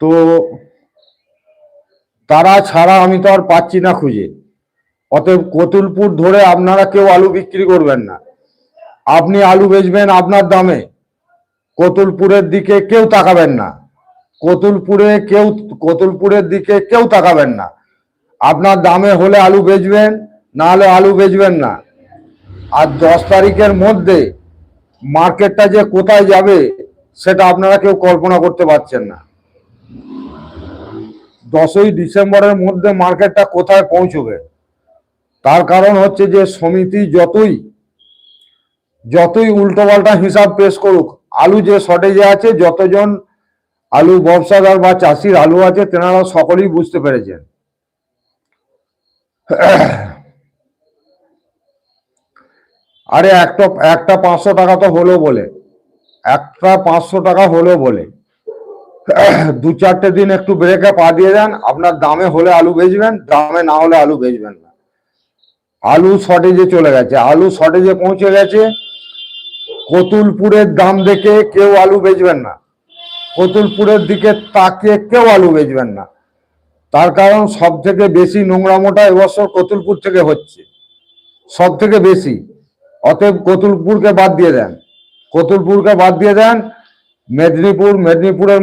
তো তারা ছাড়া আমি তো আর পাচ্ছি না খুঁজে। অতএব কতুলপুর ধরে আপনারা কেউ আলু বিক্রি করবেন না। আপনি আলু বেচবেন আপনার দামে। কতুলপুরের দিকে কেউ তাকাবেন না। কতুলপুরে কেউ, কতুলপুরের দিকে কেউ তাকাবেন না। আপনার দামে হলে আলু বেচবেন, না হলে আলু বেচবেন না। আর দশ তারিখের মধ্যে মার্কেটটা যে কোথায় যাবে, সেটা আপনারা কেউ কল্পনা করতে পারছেন না। দশই ডিসেম্বরের মধ্যে মার্কেটটা কোথায় পৌঁছবে? তার কারণ হচ্ছে যে সমিতি যতই যতই উল্টোপাল্টা হিসাব পেশ করুক, আলু যে শর্টেজে আছে, যতজন আলু ব্যবসাদার বা চাষির আলু আছে, তেনারা সকলেই বুঝতে পেরেছেন। আরে একটা একটা পাঁচশো টাকা তো হলো বলে। একটা পাঁচশো টাকা হলো বলে। দু চারটে দিন একটু ব্রেকে পা দিয়ে দেন আপনার দামে হলে আলু বেচবেন, দামে না হলে আলু বেচবেন না। আলু শর্টেজে চলে গেছে। আলু শর্টেজে পৌঁছে গেছে। কতুলপুরের দাম দেখে কেউ আলু বেচবেন না। কতুলপুরের দিকে তাকিয়ে কেউ আলু বেচবেন না। তার কারণ সব থেকে বেশি নোংরামোটা এবছর কতুলপুর থেকে হচ্ছে। সব থেকে বেশি। অতএব কতুলপুরকে বাদ দিয়ে দেন। কতুলপুরকে বাদ দিয়ে দেন। মেদিনীপুর, মেদিনীপুরের